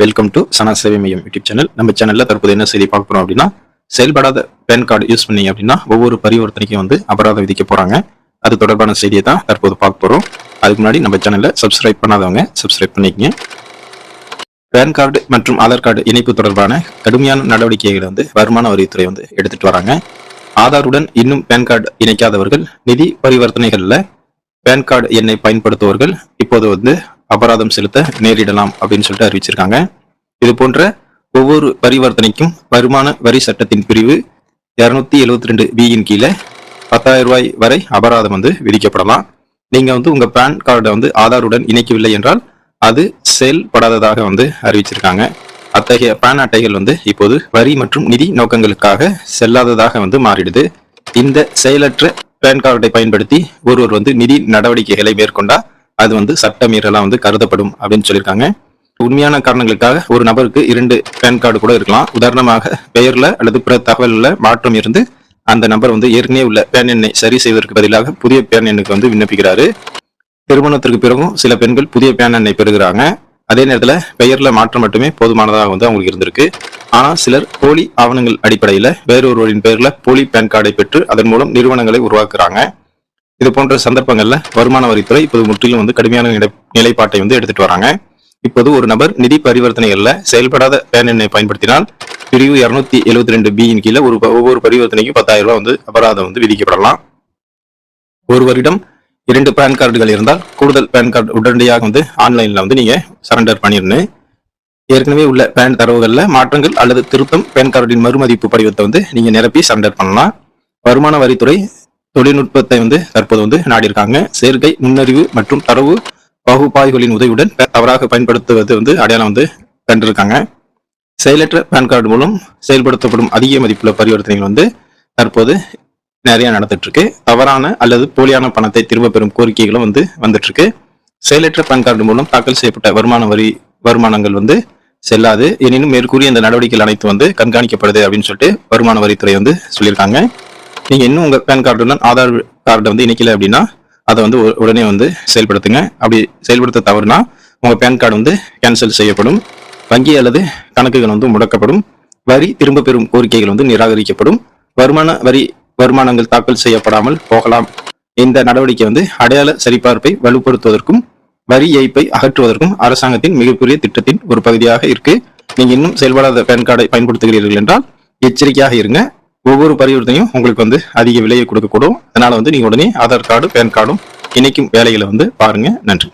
Welcome to சனா சேவை மையம் YouTube channel நம்ம சேனல்ல தற்போது என்ன செய்தி பார்க்க போறோம் அப்படின்னா செயல்படாத பேன் கார்டு யூஸ் பண்ணீங்க அப்படின்னா ஒவ்வொரு பரிவர்த்தனைக்கும் வந்து அபராதம் விதிக்க போறாங்க. அது தொடர்பான செய்தியை தான் தற்போது பார்க்க போறோம். அதுக்கு முன்னாடி நம்ம சேனலை சப்ஸ்கிரைப் பண்ணாதவங்க சப்ஸ்கிரைப் பண்ணிக்கங்க. பேன் கார்டு மற்றும் ஆதார் கார்டு இணைப்பு தொடர்பான கடுமையான நடவடிக்கைகளை வந்து வருமான வரித்துறை வந்து எடுத்துட்டு வராங்க. ஆதாருடன் இன்னும் பேன் கார்டு இணைக்காதவர்கள் நிதி பரிவர்த்தனைகளில் பேன் கார்டு எண்ணை பயன்படுத்துபவர்கள் இப்போது வந்து அபராதம் செலுத்த நேரிடலாம் அப்படின்னு சொல்லிட்டு அறிவிச்சிருக்காங்க. இது போன்ற ஒவ்வொரு பரிவர்த்தனைக்கும் வருமான வரி சட்டத்தின் பிரிவு இரநூத்தி எழுபத்தி ரெண்டு பியின் கீழே பத்தாயிரம் ரூபாய் வரை அபராதம் வந்து விதிக்கப்படலாம். நீங்கள் வந்து உங்கள் பேன் கார்டை வந்து ஆதாருடன் இணைக்கவில்லை என்றால் அது செயல்படாததாக வந்து அறிவிச்சிருக்காங்க. அத்தகைய பேன் அட்டைகள் வந்து இப்போது வரி மற்றும் நிதி நோக்கங்களுக்காக செல்லாததாக வந்து மாறிடுது. இந்த செயலற்ற பேன் கார்டை பயன்படுத்தி ஒருவர் வந்து நிதி நடவடிக்கைகளை மேற்கொண்டால் அது வந்து சட்டமீறலா வந்து கருதப்படும் அப்படின்னு சொல்லியிருக்காங்க. உண்மையான காரணங்களுக்காக ஒரு நபருக்கு இரண்டு பேன் கார்டு கூட இருக்கலாம். உதாரணமாக பெயர்ல அல்லது பிற தகவலில் மாற்றம் இருந்து அந்த நபர் வந்து ஏற்கனவே உள்ள பேன் எண்ணை சரி செய்வதற்கு பதிலாக புதிய பேன் எண்ணுக்கு வந்து விண்ணப்பிக்கிறாரு. திருமணத்திற்கு பிறகும் சில பெண்கள் புதிய பேன் எண்ணை பெறுகிறாங்க. அதே நேரத்தில் பெயரில் மாற்றம் மட்டுமே போதுமானதாக வந்து அவங்களுக்கு இருந்திருக்கு. ஆனால் சிலர் போலி ஆவணங்கள் அடிப்படையில் வேறொருவரின் பெயரில் போலி பேன் கார்டை பெற்று அதன் மூலம் நிறுவனங்களை உருவாக்குறாங்க. இது போன்ற சந்தர்ப்பங்கள்ல வருமான வரித்துறை இப்போது முற்றிலும் வந்து கடுமையான நிலை- நிலைப்பாட்டை வந்து எடுத்துட்டு வராங்க. இப்போது ஒரு நபர் நிதி பரிவர்த்தனைகள்ல செயல்படாத பேன் எண்ணை பயன்படுத்தினால் பிரிவு இருநூத்தி எழுபத்தி ரெண்டு பியின் கீழே ஒரு ஒவ்வொரு பரிவர்த்தனைக்கும் பத்தாயிரம் ரூபாய் வந்து அபராதம் வந்து விதிக்கப்படலாம். ஒருவரிடம் இரண்டு பேன் கார்டுகள் இருந்தால் கூடுதல் பேன் கார்டு உடனடியாக வந்து ஆன்லைன்ல வந்து நீங்க சரண்டர் பண்ணிடணும் ஏற்கனவே உள்ள பேன் தரவுகளில் மாற்றங்கள் அல்லது திருத்தம் பேன் கார்டின் மறுமதிப்பு படிவத்தை வந்து நீங்கள் நிரப்பி சரண்டர் பண்ணலாம். வருமான வரித்துறை தொழில்நுட்பத்தை வந்து தற்போது வந்து நாடியிருக்காங்க. சேர்க்கை நுண்ணறிவு மற்றும் தரவு பகுப்பாய்வுகளின் உதவியுடன் தவறாக பயன்படுத்துவது வந்து அடையாளம் வந்து கண்டிருக்காங்க. செயலற்ற பேன் கார்டு மூலம் செயல்படுத்தப்படும் அதிக மதிப்புள்ள பரிவர்த்தனைகள் வந்து தற்போது நிறைய நடந்துட்டு இருக்கு தவறான அல்லது போலியான பணத்தை திரும்ப பெறும் கோரிக்கைகளும் வந்து வந்துட்டு இருக்கு செயலற்ற பேன் கார்டு மூலம் தாக்கல் செய்யப்பட்ட வருமான வரி வருமானங்கள் வந்து செல்லாது. எனினும் மேற்கூறிய இந்த நடவடிக்கைகள் அனைத்து வந்து கண்காணிக்கப்படுது அப்படின்னு சொல்லிட்டு வருமான வரித்துறை வந்து சொல்லியிருக்காங்க. நீங்கள் இன்னும் உங்கள் பேன் கார்டுடன் ஆதார் கார்டை வந்து இணைக்கல அப்படின்னா அதை வந்து உடனே வந்து செயல்படுத்துங்க. அப்படி செயல்படுத்த தவறுனா உங்கள் பேன் கார்டு வந்து கேன்சல் செய்யப்படும். வங்கி அல்லது கணக்குகள் வந்து முடக்கப்படும். வரி திரும்ப பெறும் கோரிக்கைகள் வந்து நிராகரிக்கப்படும். வருமான வரி வருமானங்கள் தாக்கல் செய்யப்படாமல் போகலாம். இந்த நடவடிக்கை வந்து அடையாள சரிபார்ப்பை வலுப்படுத்துவதற்கும் வரி ஏய்ப்பை அகற்றுவதற்கும் அரசாங்கத்தின் மிகப்பெரிய திட்டத்தின் ஒரு பகுதியாக இருக்கு. நீங்க இன்னும் செயல்படாத பேன் கார்டை பயன்படுத்துகிறீர்கள் என்றால் எச்சரிக்கையாக இருங்க. ஒவ்வொரு பரிவர்த்தனையும் உங்களுக்கு வந்து அதிக விலையை கொடுக்கக்கூடும். அதனால வந்து நீங்க உடனே ஆதார் கார்டு பேன் கார்டும் இணைக்கும் வேலைகளை வந்து பாருங்க. நன்றி.